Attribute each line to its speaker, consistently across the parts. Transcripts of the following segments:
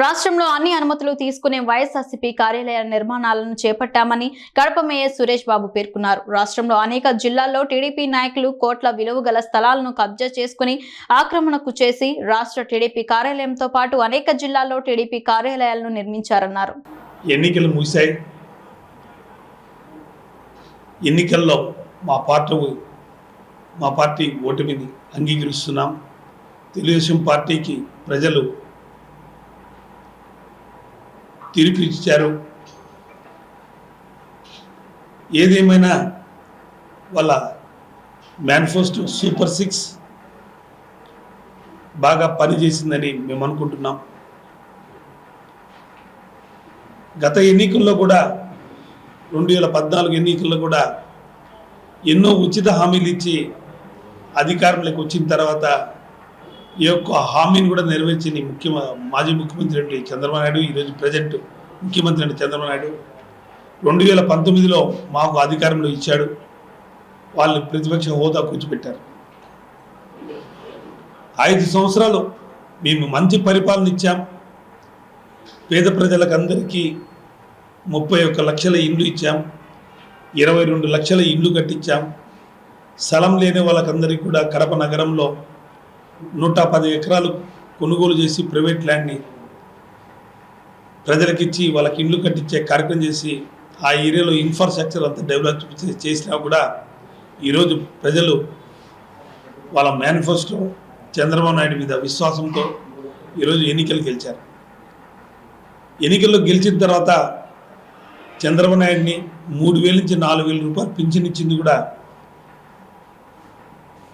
Speaker 1: రాష్ట్రంలో అన్ని అనుమతులు తీసుకునే వైఎస్ఆర్సీపీ కార్యాలయ నిర్మాణాలను చేపట్టామని కడప మేయర్ సురేష్ బాబు పేర్కొన్నారు. రాష్ట్రంలో అనేక జిల్లాల్లో టీడీపీ నాయకులు కోట్ల విలువ గల స్థలాలను కబ్జా చేసుకుని ఆక్రమణకు చేసి రాష్ట్ర టీడీపీ కార్యాలయంతో పాటు అనేక జిల్లాల్లో టీడీపీ కార్యాలయాలను నిర్మించారన్నారు.
Speaker 2: ఎన్నికలు ముగిశాయి. ఎన్నికల్లో మా పార్టీ మా పార్టీ ఓటమిని అంగీకరిస్తున్నాం. తెలుగుదేశం పార్టీకి ప్రజలు తీర్పు ఇచ్చారు. ఏదేమైనా వాళ్ళ మేనిఫెస్టో సూపర్ సిక్స్ బాగా పనిచేసిందని మేము అనుకుంటున్నాం. గత ఎన్నికల్లో కూడా రెండు వేల పద్నాలుగు ఎన్నికల్లో కూడా ఎన్నో ఉచిత హామీలు ఇచ్చి అధికారంలోకి వచ్చిన తర్వాత ఈ యొక్క హామీని కూడా నెరవేర్చిన ముఖ్య మాజీ ముఖ్యమంత్రి అంటే చంద్రబాబు నాయుడు ఈరోజు ప్రజెంట్ ముఖ్యమంత్రి అంటే చంద్రబాబు నాయుడు. రెండు వేల పంతొమ్మిదిలో మాకు అధికారంలో ఇచ్చాడు. వాళ్ళని ప్రతిపక్ష హోదా కూర్చోబెట్టారు ఐదు సంవత్సరాలు మేము మంచి పరిపాలన ఇచ్చాం. పేద ప్రజలకు అందరికీ ముప్పై ఒక్క లక్షల ఇండ్లు ఇచ్చాం. ఇరవై రెండు లక్షల ఇండ్లు కట్టించాం. స్థలం లేని వాళ్ళకందరికీ కూడా కడప నగరంలో నూట పది ఎకరాలు కొనుగోలు చేసి ప్రైవేట్ ల్యాండ్ని ప్రజలకిచ్చి వాళ్ళకి ఇండ్లు కట్టించే కార్యక్రమం చేసి ఆ ఏరియాలో ఇన్ఫ్రాస్ట్రక్చర్ అంతా డెవలప్ చేసినా కూడా ఈరోజు ప్రజలు వాళ్ళ మేనిఫెస్టో చంద్రబాబు నాయుడు మీద విశ్వాసంతో ఈరోజు ఎన్నికలు గెలిచారు. ఎన్నికల్లో గెలిచిన తర్వాత చంద్రబాబు నాయుడిని మూడు వేల నుంచి నాలుగు వేల రూపాయలు పింఛన్ ఇచ్చింది కూడా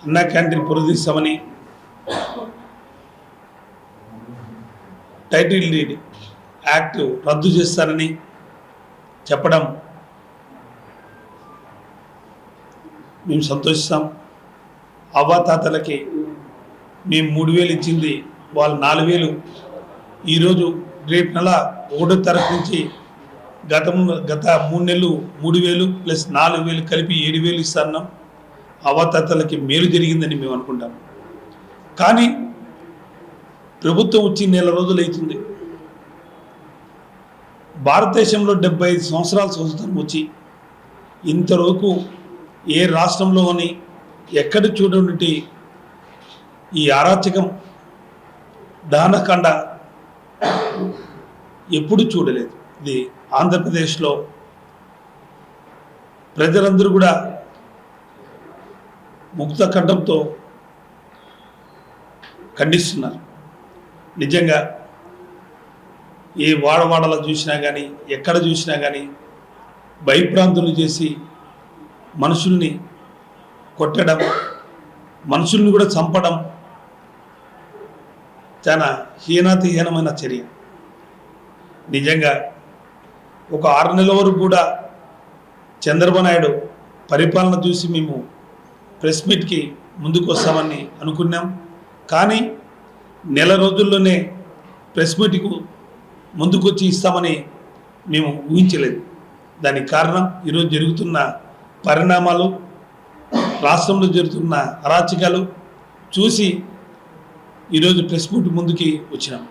Speaker 2: అన్నా క్యాంటీన్ పురదీస్తామని టైటిల్ డీడ్ యాక్ట్ రద్దు చేస్తారని చెప్పడం మేము సంతోషిస్తాం. అవ్వాతాతలకి మేము మూడు వేలు ఇచ్చింది. వాళ్ళు నాలుగు వేలు. ఈరోజు రేపు నెల ఒకటో తరగతి నుంచి గత గత మూడు నెలలు మూడు వేలు ప్లస్ నాలుగు వేలు కలిపి ఏడు వేలు ఇస్తున్నాం. అవ్వాతాతలకి మేలు జరిగిందని మేము అనుకుంటాం. కానీ ప్రభుత్వం వచ్చి నెల రోజులు అవుతుంది. భారతదేశంలో డెబ్బై ఐదు సంవత్సరాల స్వతంత్రం వచ్చి ఇంతవరకు ఏ రాష్ట్రంలో అని ఎక్కడ చూడనటువంటి ఈ అరాచకం దానకండ ఎప్పుడు చూడలేదు. ఇది ఆంధ్రప్రదేశ్లో ప్రజలందరూ కూడా ముక్త కంఠంతో ఖండిస్తున్నారు. నిజంగా ఏ వాడవాడలో చూసినా కానీ ఎక్కడ చూసినా కానీ భయప్రాంతులు చేసి మనుషుల్ని కొట్టడం మనుషుల్ని కూడా చంపడం చాలా హీనాతిహీనమైన చర్య. నిజంగా ఒక ఆరు నెలల వరకు కూడా చంద్రబాబు నాయుడు పరిపాలన చూసి మేము ప్రెస్ మీట్కి ముందుకు వస్తామని అనుకున్నాం. కానీ నెల రోజుల్లోనే ప్రెస్ మీట్కు ముందుకొచ్చి ఇస్తామని మేము ఊహించలేదు. దానికి కారణం ఈరోజు జరుగుతున్న పరిణామాలు రాష్ట్రంలో జరుగుతున్న అరాచకాలు చూసి ఈరోజు ప్రెస్ మీట్ ముందుకి వచ్చినాం.